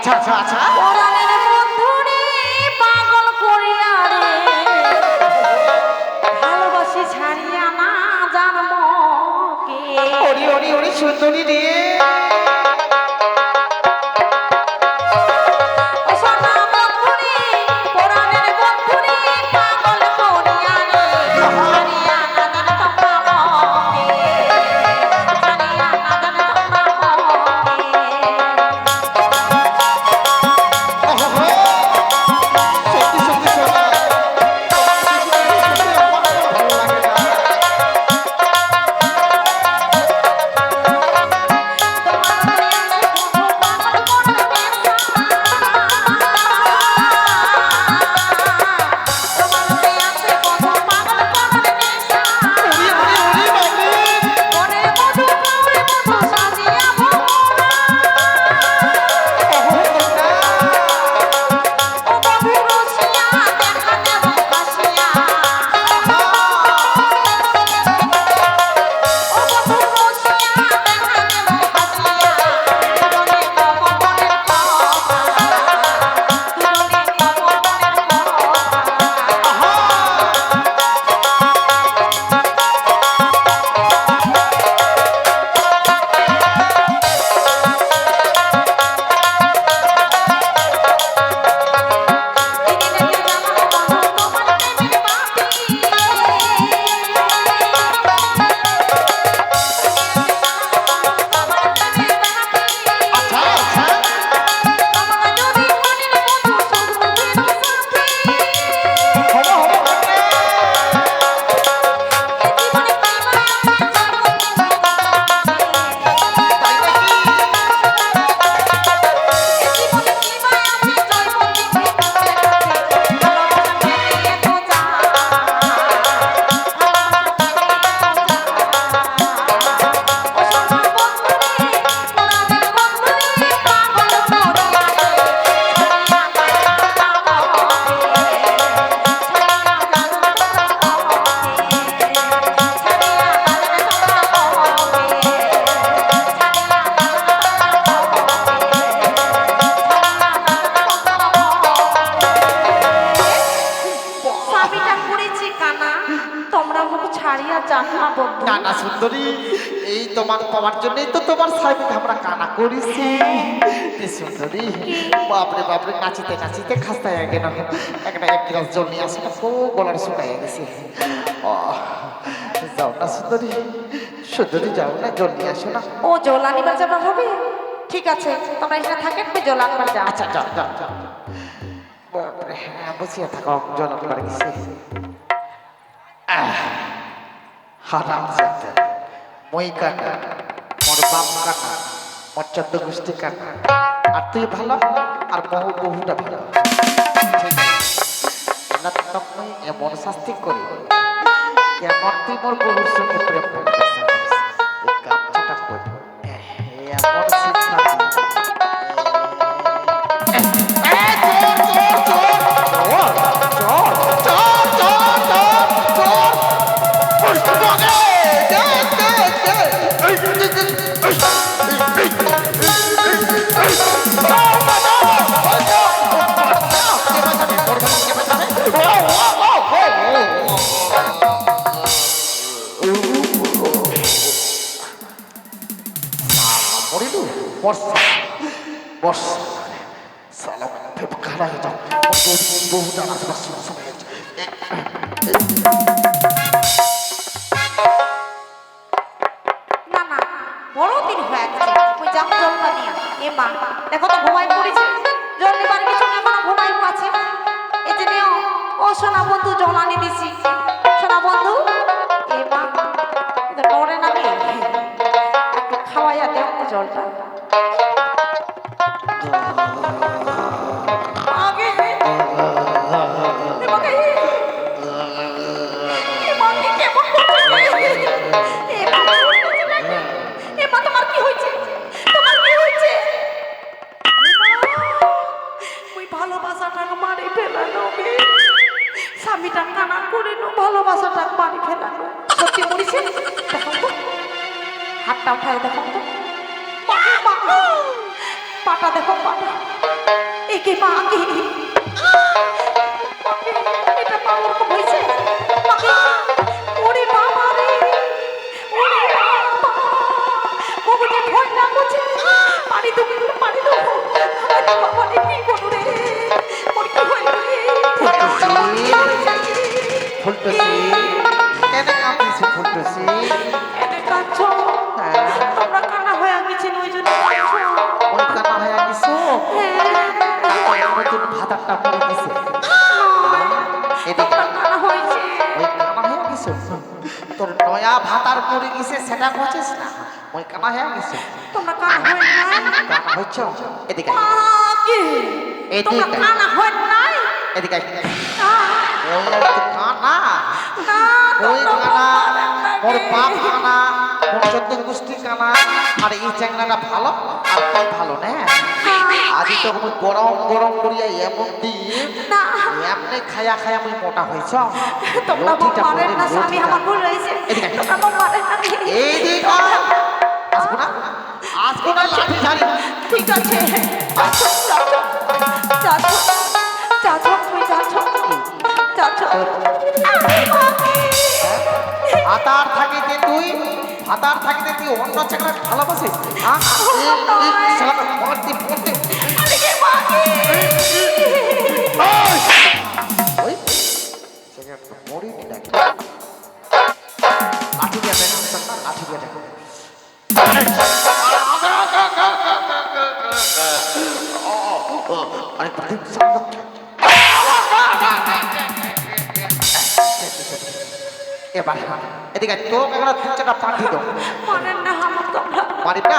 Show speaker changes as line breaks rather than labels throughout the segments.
আচ্ছা আচ্ছা আচ্ছা।
পরাণের বন্ধুরে পাগল করিয়া রে। ভালোবাসি ছাড়িয়া না জানমকে
ওরি ওরি ওরি সুন্দরী রে।
স্বামীটা করেছি কানা? তোমরা মুখ ছাড়িয়া যান না বন্ধু।
না না সুন্দরী এই তোমার পাওয়ার জন্যই তো তোমার সাইডে আমরা কানা করেছি। সুন্দরী বাপরে বাপরে নাচিতে নাচিতে খাস্তায় গেল। একটা এক গ্লাস জল নিয়ে আসে না খুব গলার শুকায় গেছে। ও যাও না সুন্দরী সুন্দরী যাও না জল নিয়ে আসো না।
ও জল জোলানি বাজাবা হবে? ঠিক আছে তোমরা এখানে থাকেন আমি জোলান বাজা
আচ্ছা যাও যাও যাও। হ্যাঁ বসিয়ে থাকো হারাম জাতে, মই কাটা মোর বাপ মোর চোদ্দ গোষ্ঠী কাটা আর তুই ভালো, আর বহু ভালো। এমন শাস্তি করি, কেমন তুই মোর বহুর সঙ্গে প্রেম করিস
না না বড় দিন হয়ে গেছে। ওই যাও জলটা নিয়ে এ মা, দেখো তো ঘুমাই পড়েছে। জল নেবার কিছু না মা ঘুমাই পাচ্ছে এতে নিও। ও সোনা বন্ধু জল আনি দিছি। সোনা বন্ধু এ কি মা কি এটা পা ওরকম হয়েছে ওরে বাবা রে। ওরে বাবা। বাবুজি ভয় না করছে। পানি তো পানি তো। বাবা রে কি করো রে? ওর কি হইল রে
ফুলটুসি কেন তোর নয়া ভাতার পড়ে গেছে সেটা বুঝিস না। ওই কানা হয়ে গেছে।
তোমরা হয় নাই
কানা হচ্ছ এদিকে এদিকে।
কান্না হয় নাই?
এদিকে কানা।
না
ওই কানা। মোর। বাপ কানা। মোর চোদ্দ গোষ্ঠী কানা। আর এই চ্যাংড়াটা ভালো? আর ভালো না? আজ তো আমি গরম গরম করিয়া এমন দিন
না।
এমনি খায়া খায়া আমি মোটা হয়েছ।
তোমরা পারেন না স্বামী আমার ভুল হয়েছে।
আয়।
তোমরা পারেন না।
এই দিক। আসব না? আসব না লাঠি ঝাড়ি।
ঠিক আছে। যাচ্ছ যাচ্ছ। তুমি যাচ্ছ। যাচ্ছ।
হাতার থাকিতে তুই হাতার থাকিতে তুই অন্য চ্যাংড়া ভালোবাসিস? হ্যাঁ? পড়তে পড়তে দেখ অনেক এবার এদিকে তোকে একটা দু চারটা
না আমার তোমরা
পারি না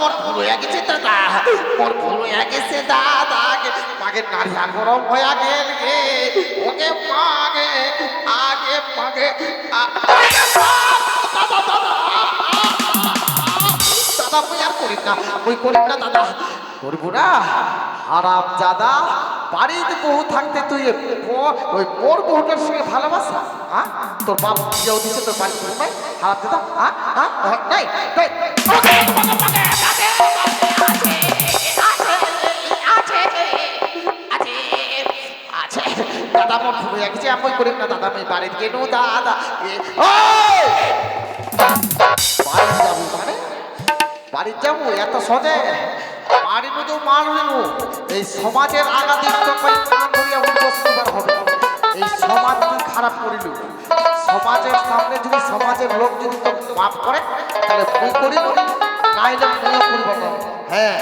মোর ভুল হয়ে গেছে দাদা মোর ভুল হয়ে গেছে দাদা মাগে নারী গরম হয়ে গেল গে। ওকে মাগে আগে মাগে, দাদা দাদা। আর না করিম না দাদা করব না হারাম দাদা বাড়িতে বহু থাকতে তুই ওই মোর বহুটার সঙ্গে ভালোবাসা? হ্যাঁ তোর বাপ দিছে তোর বাড়িতে বহু নাই? হারাম দাদা হ্যাঁ দাদা করিম না দাদা, আমি বাড়িতে গেলু দাদা বাড়ি যাব মানে? বাড়ি যাব, এত সজে বাড়ি তো মাল নিল এই সমাজের তো ধরিয়া উপস্থিত হবে। এই সমাজ তুই খারাপ করিল, সমাজের সামনে যদি সমাজের লোক যদি তোকে মাফ করে, তাহলে তুই করিল নাইলে তুইও করিব না। হ্যাঁ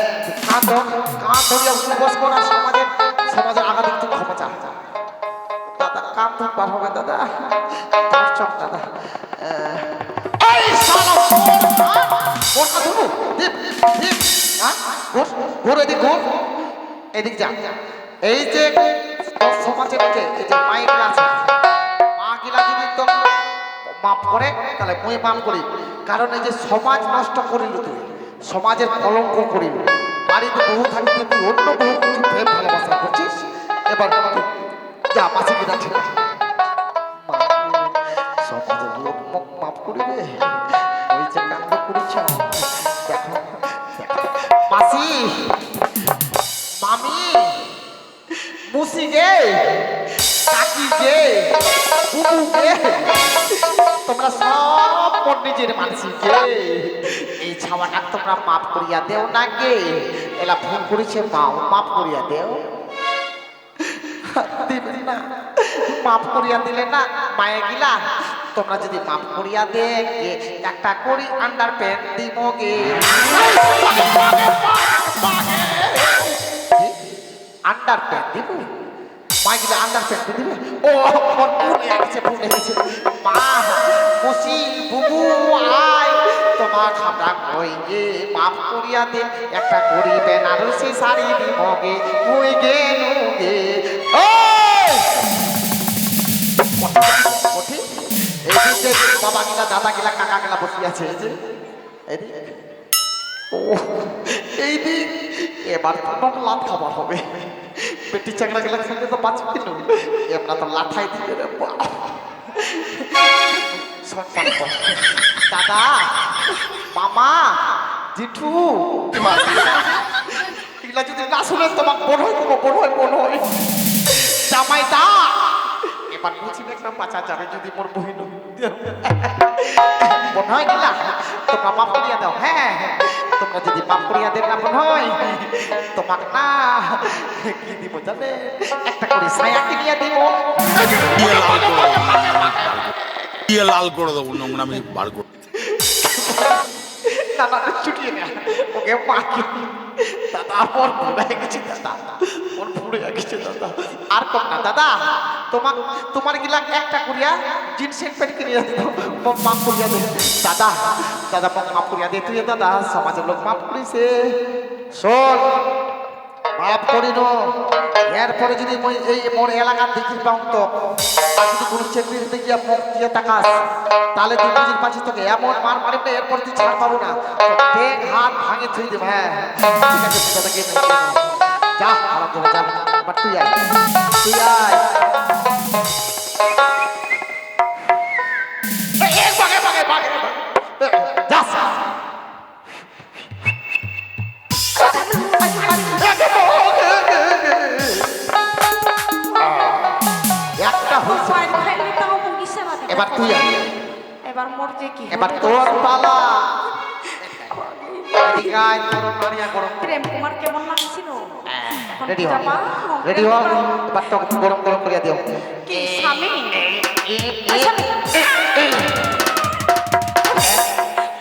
কান ধর কান ধরিয়া উপবাস করা সমাজের সমাজের আগাদিক তুই ক্ষমা চা দাদা কান ধর পার হবে, দাদা। দাদা। এই শালা হ্যাঁ? সমাজের মা গিলা যদি করে, তাহলে মাফ করি। কারণ এই যে সমাজ নষ্ট করিল তুই, সমাজের কলঙ্ক করিল। বাড়িতে বহু থাকতে তুই অন্য বহু কিছু ভালোবাসা করছিস? এবার যা মাসি কিনা ঠিক মামি, মুসি গে কাকি গে বুবু গে তোমরা সব মোর মানসি গে এই ছাওয়াটা তোমরা মাফ করিয়া দেও না গে এলা ভুল করেছে, মাও মাফ করিয়া দেও। দিবে না, মাফ করিয়া দিলে না, মায়ে গিলা তোমরা যদি মাফ করিয়া দে একটা করি আন্ডার প্যান্ট দিব গে। আন্ডার প্যান্ট দিব? গিলা আন্ডার প্যান্ট দিবে? ও মোর ভুল গেছে ভুল গেছে। মা, মুসি, বুবু, আয়, তোমার খামরা কই গে? মাপ করিয়া দে, একটা করি বেনারসি শাড়ি দিব গে। মুই গে? আছে। এই দিক। এবার তো নট লাত খাবার হবে। পেটি চাকরা গেলা খেলে তো বাঁচবে না। এমনা তো লাঠাই দিবে রে। দাদা মামা জেঠু এগুলা যদি না শুনে তোমার বোন হয় তোমার বোন হয় বোন হয়। জামাই দা এবার বুঝিবে একটা বাঁচা যাবে যদি মোর বহিন। বোন হয় গেলা। তোমরা মাফ করিয়া দাও হ্যাঁ তোমরা যদি মাফ করিয়া দেন না বোন হয় তোমাক না কি দিব জানে? একটা করে ছায়া কিনিয়া দিব।
দিয়ে লাল করে দেবো নোংরামি বার করে
না ছুটিয়ে না ওকে মাকে দাদা আমার ভুলে গেছে দাদা। ওর ভুলে গেছে দাদা। আর কম না দাদা। তোমার তোমার গিলা একটা করিয়া জিন্সের প্যান্ট দিল মম মাফ করিয়া দে। দাদা দাদা মাফ করিয়া দে তুই দাদা। সমাজের লোক মাফ করিছে। শোন মাফ করিল এরপরে যদি মই এই মোর এলাকার দেখি পাও তো যদি কোনো চাকরির দিকে মুখ দিয়ে তাকাস তাহলে তুই বুঝির পাচ্ছিস তোকে। এমন মার মারিব না এরপর তুই ছাড় পাবো না। হাত ভাঙে থুই দেব। হ্যাঁ ঠিক আছে তুই দাদা গিয়ে নে, গিয়ে নে। যা আরাম করে যা এবার তুই আয় তুই আয় এই, এই, বাগে, বাগে, বাগে, বাগে। এ, যা, যা। একটা হয়েছে
মায়ের খাইলে তাও মুগি সেবা দেবে।
এবার তুই আয়
এবার মোর যে কি
এবার
হবে?
তোর পালা এদিকে আয়, তোর নাড়িয়া গরম
প্রেম কুমার কেমন লাগছিল
রেডি হ
জামা,
রেডি হ এবার তোকে গরম গরম করিয়া দিও
কি স্বামী।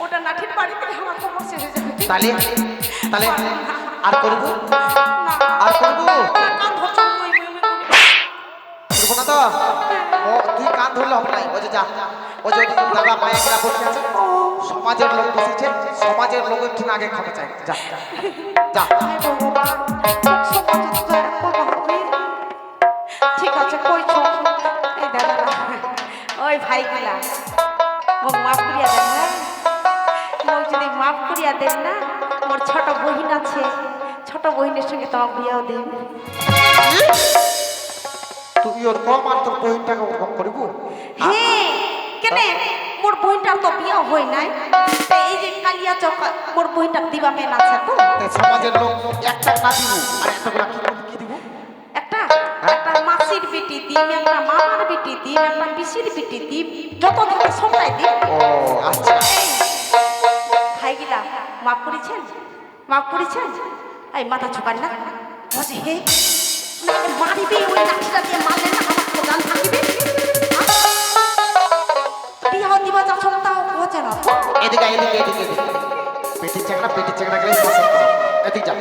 ওটা নাঠির বাড়িতে আমার শেষ হয়ে যাবে
তাহলে তাহলে আর করব
না,
আর করব
করে।
করব না তো ও তুই কান ধরলে হবে না ওই যে যা যে দাদা মায়ের বসে আছে সমাজের লোক বসেছে সমাজের লোকের ঠিক আগে ক্ষমা চাই? যা যা।
খুব তো। ঠিক আছে কইছো এই দাদা ওই ভাই গিলা মোক মাফ করিয়া দেন না। মোক যদি মাফ করিয়া দেন না। মোর ছোট বহিন আছে। ছোট বহিনের সঙ্গে তোমার বিয়েও দেব
তুই ওর কম আর তোর বহিনটাকে করিব?
হ্যাঁ কেনে? মোর বহিনটার তো বিয়ে হয় নাই। এই যে কালিয়া চক মোর বহিনটার দিবা মেন আছে তো
সমাজের লোক একটা না দিব আর একটা গুলা কি দিব?
একটা একটা মাসির বেটি দিম একটা মামার বেটি দিম একটা পিসির বেটি দিম যত থাকে সবটাই দিম।
ও আচ্ছা।
এই, ভাইগিলা মাফ করেছেন? মাফ করেছেন? এই মাথা ঝুঁকান না। বসে হে মারিবে ওই লাঠিটা দিয়ে মারলে না আমার প্রধান থাকিবে যা সপ্তাহ হচ্ছে না।
এদিকে এদিকে এদিকে এদিকে পেটি চাকরা পেটি চাকরা গেলে এদিক যাও।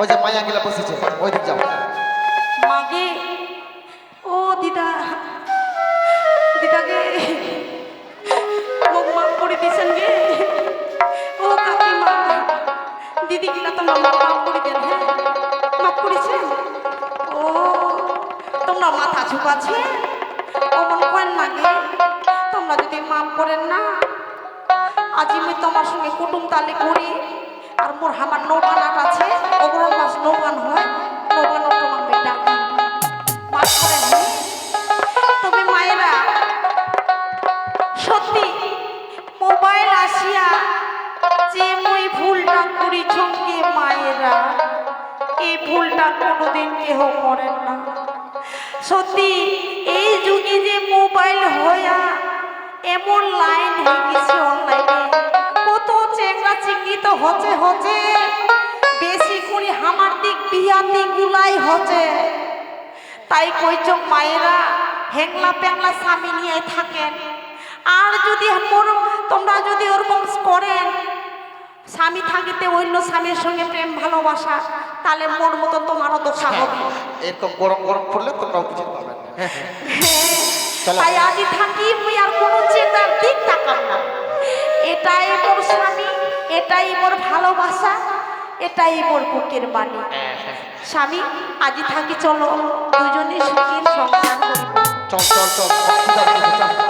ওই যে মায়া গিলা বসেছে ওই দিক যাও।
মাগে ও দিদা দিদাকে মোক মাফ করে দিছেন গে। ও কাকিমা দিদি কিনা তো মামা মাফ করে দেন হ্যাঁ? মাফ করেছেন? ও তোমরা মাথা ঝুঁকাছে অমন করেন না তোমরা যদি মাফ করেন না, আজ আমি তোমার সঙ্গে কুটুম তালি করি, আর মোর আমার নৌকানাট আছে অগ্রণ মাস নৌকান হয়, নৌকানো তোমার বেটা হ্যাঁ? মায়েরা, সত্যি মোবাইল আসিয়া যে করি মায়েরা, এই করেন না সত্যি এই যুগে যে মোবাইল হইয়া এমন লাইন হয়ে গেছে অনলাইনে কত চেংড়া চিংড়ি তো হচ্ছে হচ্ছে। বেশি করে হামার দিক বিয়া দিক গুলাই হচ্ছে। তাই কইছ মায়েরা হেংলা পেংলা স্বামী নিয়ে থাকেন। আর যদি তোমরা যদি ওরকম করেন স্বামী থাকিতে অন্য স্বামীর সঙ্গে প্রেম ভালোবাসা তাহলে মোর মতো তোমারও দশা হবে।
এরকম গরম গরম পড়লে তোমরা বুঝতে পারবে না।
তাই আমি থাকি মুই আর কোনো চেতার দিক তাকাম না। এটাই মোর স্বামী এটাই মোর ভালোবাসা এটাই মোর বুকের বাণী। স্বামী আজি থাকি চলো দুজনে সুখের সংসার
চল চল চলো।